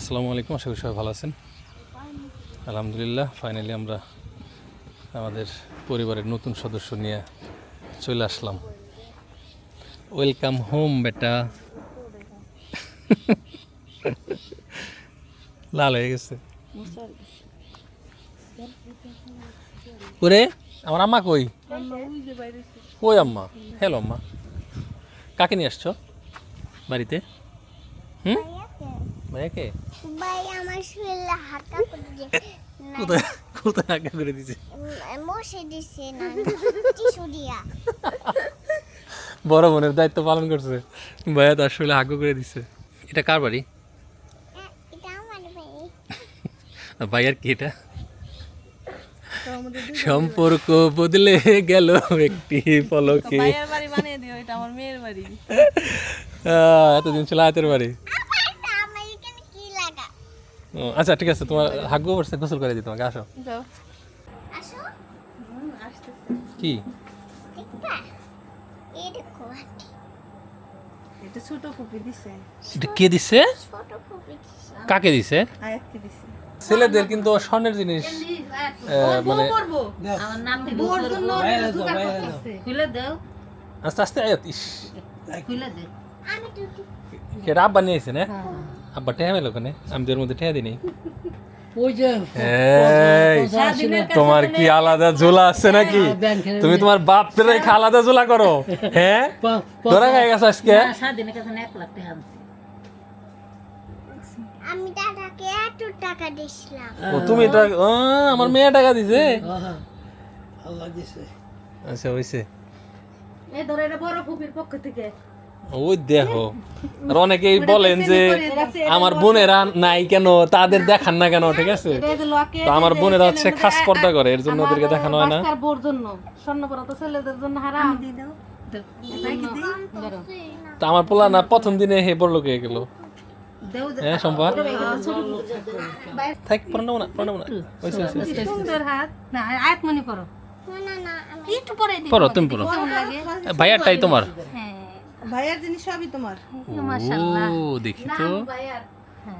আসসালামু আলাইকুম, আশা করি সবাই ভালো আছেন। আলহামদুলিল্লাহ ফাইনালি আমরা আমাদের পরিবারের নতুন সদস্য নিয়ে চলে আসলাম। ওয়েলকাম হোম বেটা। লাল হয়ে গেছে। ওরে, আমার আম্মা কই? কই আম্মা? হ্যালো আম্মা। কাকে নিয়ে আসছো? বাড়িতে? হুম? ভাইয়াকে ভাই আমার শরীরে করে দিয়ে কোথায় কোথায় করে দিছে? মশে দিছে না টিসু দিয়া। বড় বোনের দায়িত্ব পালন করছে। ভাইয়া তার শরীরে আগ্রহ করে দিছে। এটা কার বাড়ি? ভাইয়ার কি এটা? সম্পর্ক বদলে গেল একটি পলকে। এতদিন ছিল আয়তের বাড়ি আমার আমার এখানে কি লাগা ও, আচ্ছা ঠিক আছে তোমার হাগ্য করছে গোসল করে দিই তোমাকে আসো। যাও। আসো। কি? দেখবা? এই দেখো আন্টি। এটা ছোট ফুপি দিছে। কে দিছে? ছোট ফুপি দিছে। কাকে দিছে? ছেলেদের কিন্তু স্বর্ণের জিনিস মানে আস্তে আস্তে আয়াত ইস। কেটা আব্বা নিয়ে না? আব্বা টেহা মেলো ওখানে? আমি তোর মধ্যে দিই ওই তোমার কি আলাদা ঝোলা আছে নাকি? তুমি তোমার বাপের রেখে আলাদা ঝোলা করো হ্যাঁ? ধরা গায়ে গেছো আজকে। টাকা আমি দাদাকে এত টাকা দিছিলাম। ও তুমি এটা আমার মেয়ে টাকা দিছে? আল্লাহ দিছে। আচ্ছা হইছে। এই ধরো বড় ফুপির পক্ষ থেকে। ওই দেখো। আর অনেকেই বলেন যে আমার বোনেরা নাই কেন? তাদের দেখান না কেন ঠিক আছে? তো আমার বোনেরা হচ্ছে খাস পর্দা করে এর জন্য ওদেরকে দেখানো হয় না। পরা তো আমার পোলা না প্রথম দিনে হে বড় লোকে গেল। দেও হ্যাঁ সম্পা থাক প্রণাম না প্রণাম না। সুন্দর হাত। না আয়াত মনি করো পরে তুমি পড়ো ভাইয়ারটাই তোমার। হ্যাঁ। ভাইয়ের জিনিস সবই তোমার। ও দেখি তো।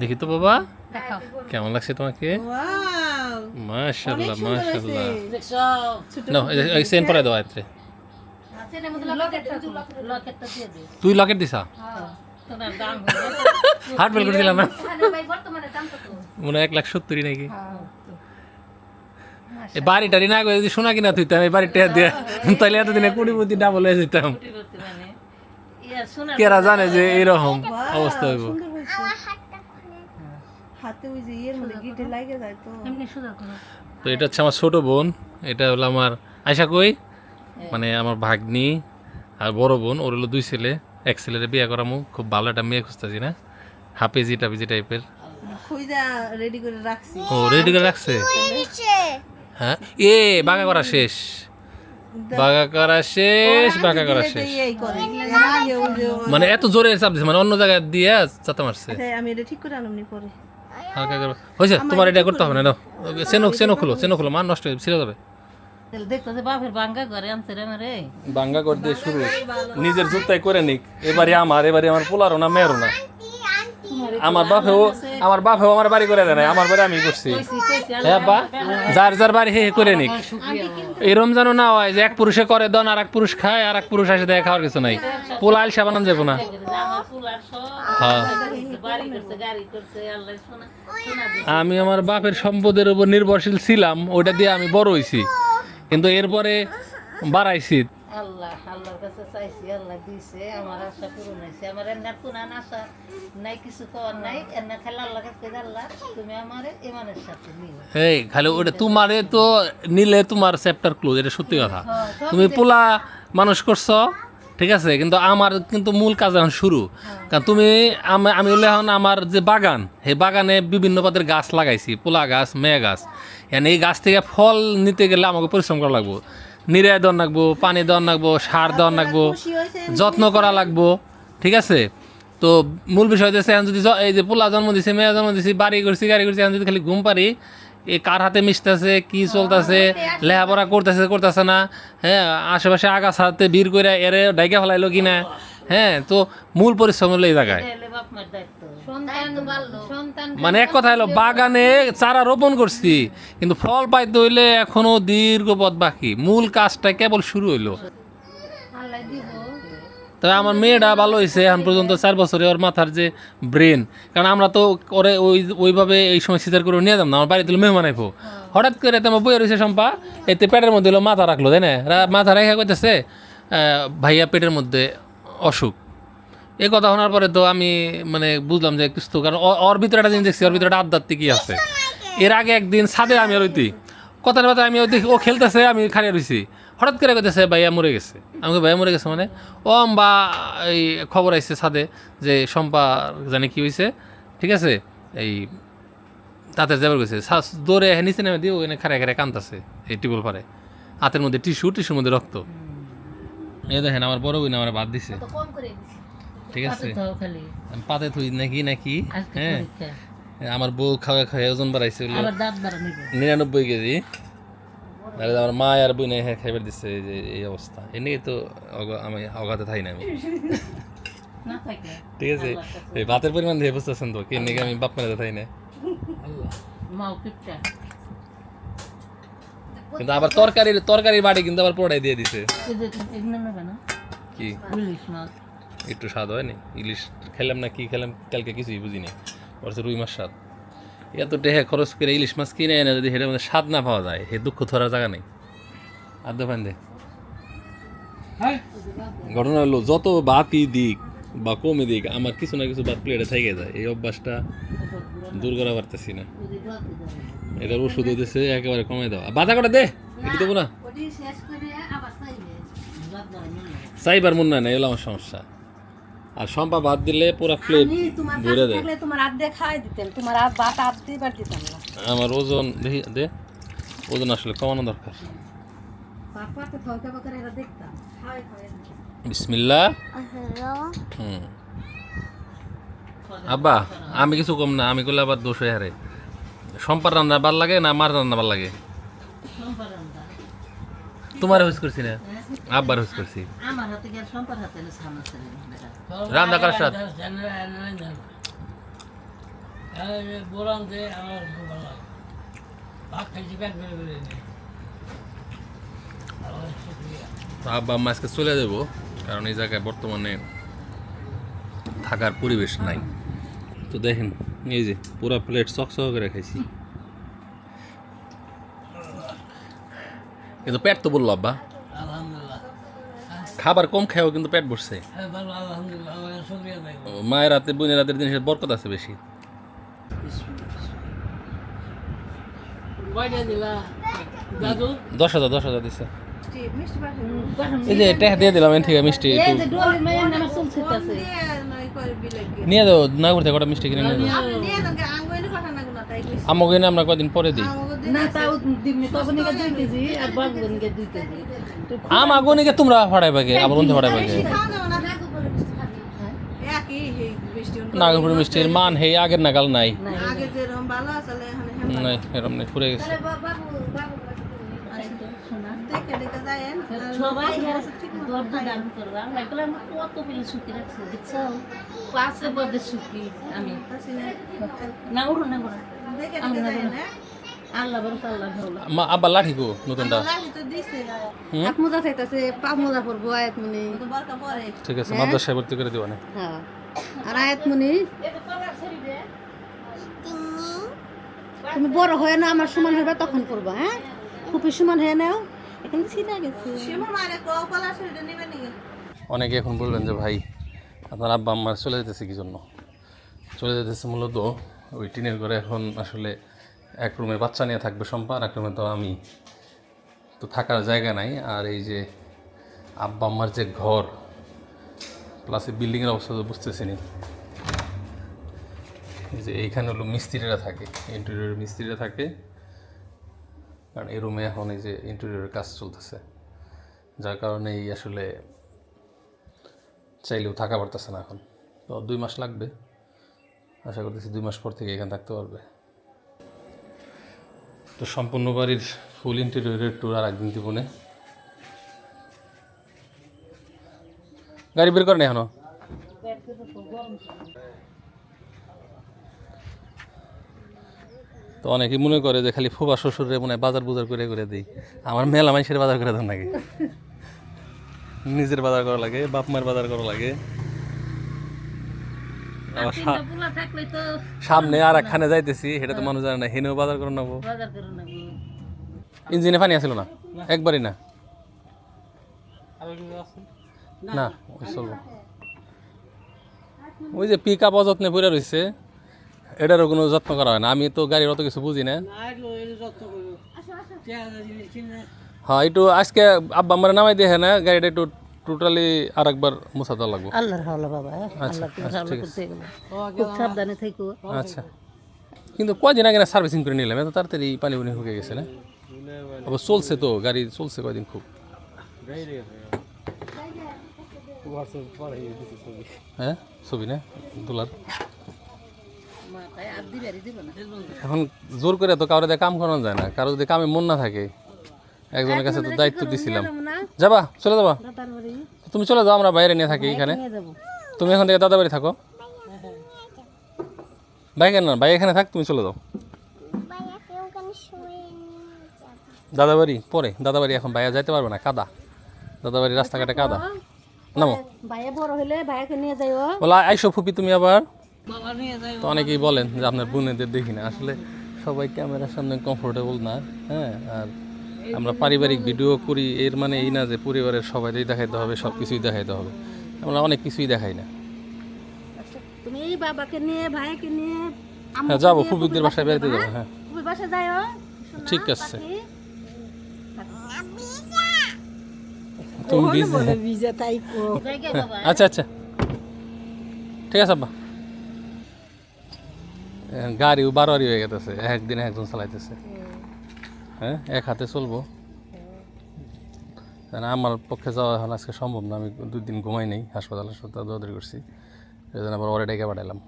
দেখি তো বাবা। কেমন লাগছে তোমাকে? ওয়াও। মাশাআল্লাহ নাও এই সেন পরে দাও তুই লকেট দিছা? দাম হার্ট বেল করে দিলাম না দাম কত? মনে হয় এক লাখ সত্তরই নাকি? এই বাড়ি টাড়ি না করে যদি শোনা কিনা তুইতাম এই বাড়িটা দিয়ে তাহলে এতদিনে কুড়ি প্রতি ডাবল হয়ে যেতাম কোটি করতে মানে ইয়া শোনা কেরা জানে যে এরকম অবস্থা হইব। সুন্দর হয়েছে আমার হাতটা খুলে হাতে ওই যে ইয়ের মধ্যে গিটে লাগে যায় তো। এমনি সুদা করো। তো এটা হচ্ছে আমার ছোট বোন এটা হলো আমার আয়সা কই? মানে আমার ভাগ্নি আর বড় বোন ওর হলো দুই ছেলে এক ছেলের বিয়ে করামু খুব ভালো একটা মেয়ে খুঁজতেছি না হাফেজি টাফেজি টাইপের। রেডি করে রাখছি। ও রেডি করে রাখছে? হ্যাঁ এ বাঁকা করা শেষ। বাঁকা করা শেষ বাঁকা করা শেষ। মানে এত জোরে চাপ দিছে মানে অন্য জায়গায় দিয়ে চাতা মারছে। আচ্ছা, আমি এটা ঠিক করে আনমনি পরে। হালকা করে। হয়েছে তোমার এটা করতে হবে না নাও। চেনো চেনো খুলো চেনো খুলো মান নষ্ট হয়ে ছিঁড়ে যাবে। বাঙ্গা ঘরে আনছে রে মারে বাঙ্গা করে দিয়ে শুরু। নিজের জুতাই করে নিক। এবারে আমার এবারে আমার পোলারও না মেয়েরও না। আমার বাপেও আমার বাপেও আমার বাড়ি করে দেয় নাই, আমার বাড়ি আমি করছি। হ্যাঁ বা। যার যার বাড়ি হে হে করে নিক। এই রমজানও না হয় যে এক পুরুষে করে দন আর এক পুরুষ খায় আর এক পুরুষ আসে দেয় খাওয়ার কিছু নাই। পোলা আলসা বানান যাব না। আমার হ্যাঁ। বাড়ি করছে গাড়ি করছে আল্লাহ শোনা শোনা দে আমি আমার বাপের সম্পদের উপর নির্ভরশীল ছিলাম ওইটা দিয়ে আমি বড় হইছি। কিন্তু এরপরে বাড়াইছি। আল্লাহ আল্লাহর কাছে চাইছি আল্লাহ আমার আশা পূরণ হয়েছে। আমার আশা নাই কিছু নাই খেলা আল্লাহ কাছে আল্লাহ তুমি আমার ইমানের সাথে নিও। এই খালি ওটা তোমারে তো নিলে তোমার চ্যাপ্টার ক্লোজ এটা সত্যি কথা। তুমি পোলা মানুষ করছ ঠিক আছে কিন্তু আমার কিন্তু মূল কাজ এখন শুরু। কারণ তুমি আমি আমি হলে এখন আমার যে বাগান সেই বাগানে বিভিন্ন পদের গাছ লাগাইছি পোলা গাছ মেয়ে গাছ। এই গাছ থেকে ফল নিতে গেলে আমাকে পরিশ্রম করা লাগবো। নিরায় দেওয়ার লাগবো পানি দেওয়ার লাগবো সার দেওয়ার লাগবো যত্ন করা লাগবো ঠিক আছে? তো মূল বিষয় হচ্ছে এখন যদি এই যে পোলা জন্ম দিছে মেয়ে জন্ম দিছি বাড়ি করছি গাড়ি করছি এখন যদি খালি ঘুম পারি এ কার হাতে মিশতেছে কি চলতেছে লেখাপড়া করতেছে করতেছে না হ্যাঁ আশেপাশে আগাছ হাতে ভিড় করে এরে ডাইকা ফেলাইলো কিনা হ্যাঁ তো মূল পরিশ্রম হলো এই জায়গায়। এলে বাপ মার দায়িত্ব। সন্তান সন্তান মানে এক কথা হলো বাগানে চারা রোপণ করছি কিন্তু ফল পাইতে হইলে এখনও দীর্ঘ পথ বাকি। মূল কাজটা কেবল শুরু হইল। তবে আমার মেয়েটা ভালো হয়েছে এখন পর্যন্ত চার বছরে ওর মাথার যে ব্রেন। কারণ আমরা তো ওরে ওই ওইভাবে এই সময় সিজার করে নিয়ে যাম না আমার বাড়িতে মেহমান আইবো। হঠাৎ করে তোমার বইয়ে রয়েছে সম্পা এতে পেটের মধ্যে হলো মাথা রাখল তাই না রা- মাথা রেখে কইতেছে আহ, ভাইয়া পেটের মধ্যে অসুখ। এই কথা শোনার পরে তো আমি মানে বুঝলাম যে কিছু কারণ ওর ভিতরে একটা জিনিস দেখছি, ওর ভিতরে একটা আধ্যাত্মিক কি আছে। এর আগে একদিন ছাদে আমি আর ওইতি কথার কথা আমি ওই ও খেলতেছে, আমি খাড়িয়ে রইছি। হঠাৎ করে কইতেছে, ভাইয়া মরে গেছে। আমাকে ভাইয়া মরে গেছে মানে? ও বা এই খবর আইছে ছাদে যে শম্পা জানি কি হয়েছে ঠিক আছে? এই তাতে যাবার গেছে দৌড়ে নিচে নেমে দিয়ে ওখানে খাড়ায় খাড়ায় কান্দাছে। এই টিবল পারে হাতের মধ্যে টিস্যু, টিস্যুর মধ্যে রক্ত। এই দেখেন আমার বড় বোন আমার বাদ দিছে। কম করে দিছি। ঠিক আছে? তাও খালি। আমি পাতে থুই নাকি নাকি? হ্যাঁ? আমার বউ খাওয়া খাওয়া ওজন বাড়াইছে নিরানব্বই কেজি। তাহলে আমার মা আর বোন খাইবার দিচ্ছে এই যে এই অবস্থা। এমনি তো আমি অগাতে থাই না আমি। ঠিক আছে? এই ভাতের পরিমাণ দিয়ে বুঝতেছেন তো কেমনি আমি বাপ মেলাতে থাই না। কিন্তু আবার তরকারির তরকারির বাড়ি কিন্তু আবার পোড়াই দিয়ে দিছে। কি? ইলিশ মাছ। একটু স্বাদ হয়নি? ইলিশ খেলাম না কি খেলাম? কালকে কিছুই বুঝিনি। অথচ রুই মাছ স্বাদ। এত টেহা খরচ করে ইলিশ মাছ কিনে এনে যদি হেঁটে মধ্যে স্বাদ না পাওয়া যায় হে দুঃখ ধরার জায়গা নেই। আর দোকান দে। ঘটনা হলো যত বাতি দিক বা কমে দিক আমার কিছু না কিছু বাদ প্লেটে থেকে যায়। এই অভ্যাসটা দূর করা পারতেছি না। এটার ওষুধ হইতেছে একেবারে কমে দেওয়া বাধা করে দে? এটি দেবো না? ওটি শেষ করে আবার চাইবে। দাঁত বাড়া নিবে চাইবার মন না এগুলো আমার সমস্যা। আর সম্পা বাদ দিলে পুরো প্লেট ভরে দেয়। তোমার হাত দিয়ে খাওয়াই দিতেন তোমার হাত ভাত হাত দিবার দিতাম না। আমার ওজন দেখি দে। ওজন আসলে কমানো দরকার। বিসমিল্লা হুম। আব্বা আমি কিছু কম না আমি করলে আবার দোষ হয়ে হারে। সম্পার রান্না ভালো লাগে না মার রান্না ভালো লাগে? তোমার হুস করছি না? আব্বার হুস করছি। রান্না করার সাথে আব্বা আম্মা আজকে চলে যাব কারণ এই জায়গায় বর্তমানে থাকার পরিবেশ নাই। তো দেখেন এই যে পুরা প্লেট চক চক করে খাইছি। কিন্তু পেট তো বলল আব্বা। খাবার কম খাও কিন্তু পেট বসছে মায়ের হাতে বোনের হাতের জিনিসের বরকত আছে বেশি। দশ হাজার দশ হাজার পাঠানো এই যে এটা দিয়ে দিলাম এর থেকে মিষ্টি নয় দাও না করতে কটা মিষ্টি কিনে নিয়ে আমাকে এনে আমরা কদিন পরে দিই। আমাকে দিয়ে না তাও দিবনি তখন নিকে দুই কেজি আর বাবু নিকে দুই কেজি। তো আমাকে নিকে তোমরা ফাড়াই পাকে আবার অন্তে ফাড়াই পাকে খাওয়া যাবে না। একই এই মিষ্টি নাগরপুর মিষ্টির মান হে আগের নাগাল নাই। নাই। এরম নেই ফুরে গেছে দেখে সবাই দর্দ দান করবা। আমরা এগুলো আমরা কত বেলে শুকি রাখছি দেখছ পাঁচে বদে শুকি আমি। না উড়ো না উড়ো দেখে দেখে যায়েন হ্যাঁ আল্লাহ বরফ আল্লাহ ভালো। মা আব্বা লাঠি গো নতুনটা। লাঠি তো দিছে। এক মোজা চাইতাছে পাঁচ মোজা পরবো আয়াত মুনি ঠিক আছে মাদ্রাসায় ভর্তি করে দিবা না। হ্যাঁ। আর আয়াত মুনি তুমি বড় হয়ে না আমার সমান হবে তখন করবা হ্যাঁ? খুবই সমান হয়ে নাও। এখানে ছিলা গেছে। অনেকে এখন বলবেন যে ভাই আপনার আব্বা আম্মার চলে যেতেছে কি জন্য? চলে যেতেছে মূলত ওই টিনের ঘরে এখন আসলে এক রুমে বাচ্চা নিয়ে থাকবে সম্পা আর এক রুমে তো আমি। তো থাকার জায়গা নাই আর এই যে আব্বা আম্মার যে ঘর প্লাস এই বিল্ডিংয়ের অবস্থা তো বুঝতেছি নি যে এইখানে হলো মিস্ত্রিরা থাকে ইন্টেরিয়র মিস্ত্রিরা থাকে। কারণ এই রুমে এখন এই যে ইন্টেরিয়রের কাজ চলতেছে, যার কারণে এই আসলে চাইলেও থাকা পারতেছে না এখন। তো দুই মাস লাগবে। আশা করতেছি দুই মাস পর থেকে এখানে থাকতে পারবে। তো সম্পূর্ণ বাড়ির ফুল ইন্টেরিয়রের ট্যুর আর একদিন জীবনে গাড়ি বের করেন এখনও পেট কিন্তু খুব গরম ছিল তো অনেকেই মনে করে যে খালি ফুবা শ্বশুরে মনে হয় বাজার বুজার করে করে দিই। আমার মেলা মানুষের বাজার করে দেন নাকি? নিজের বাজার করা লাগে বাপ মায়ের বাজার করা লাগে। সামনে আর একখানে যাইতেছি সেটা তো মানুষ জানে না হেনেও বাজার করে নেব। ইঞ্জিনে পানি আসছিল না? একবারই না? না ওই চলবো। ওই যে পিক আপ অযত্নে পড়ে রয়েছে এটারও কোনো যত্ন করা হয় না। আমি তো গাড়ির অত কিছু বুঝি না। হ্যাঁ একটু আজকে আব্বা আমার নামাই দিয়ে না গাড়িটা একটু টোটালি আর একবার মুছা দেওয়া লাগবো। আল্লাহর হাওলা বাবা আচ্ছা আচ্ছা হাওলা ঠিক আছে। খুব সাবধানে থেকো। আচ্ছা। কিন্তু কয়দিন আগে না সার্ভিসিং করে নিলাম এত তাড়াতাড়ি পানি উনি হুকে গেছে না? আবার চলছে তো গাড়ি চলছে কয়দিন খুব। হ্যাঁ ছবি না? তোলার মাথায় আর দিবারই দিব না এখন জোর করে তো দিয়ে কাম করানো যায় না কারও যদি কামে মন না থাকে একজনের কাছে তো দায়িত্ব দিছিলাম। যাবা চলে যাবা। তুমি চলে যাও আমরা বাইরে নিয়ে থাকি এখানে। তুমি এখন থেকে দাদা বাড়ি থাকো। ভাই কেন না ভাই এখানে থাক তুমি চলে যাও। দাদা বাড়ি পরে দাদা বাড়ি এখন ভাইয়া যাইতে পারবে না কাদা। দাদা বাড়ি রাস্তাঘাটে কাদা। নামো। ভাইয়া বড় হলে ভাইয়াকে নিয়ে যাইও। বলা আইসো ফুপি তুমি আবার। তো অনেকেই বলেন যে আপনার বোনেদের দেখি না। আসলে সবাই ক্যামেরার সামনে কমফোর্টেবল না হ্যাঁ? আর আমরা পারিবারিক ভিডিও করি এর মানে এই না যে পরিবারের সবাইকেই দেখাইতে হবে সব কিছুই দেখাইতে হবে। আমরা অনেক কিছুই দেখাই না। আচ্ছা, তুমি বাবাকে নিয়ে ভাইয়াকে নিয়ে হ্যাঁ যাব ফুপিকদের বাসায় বেড়াতে যাব হ্যাঁ? ঠিক আছে? তুমি বাবা আচ্ছা আচ্ছা। ঠিক আছে আব্বা। গাড়িও বারোয়ারি হয়ে গেছে একদিনে একজন চালাইতেছে। হ্যাঁ এক হাতে চলবো। কারণ আমার পক্ষে যাওয়া এখন আজকে সম্ভব না, আমি দুই দিন ঘুমাই নেই, হাসপাতালে হাসপাতাল দৌড়াদৌড়ি করছি। এই জন্য আবার ওরে ডেকে পাঠালাম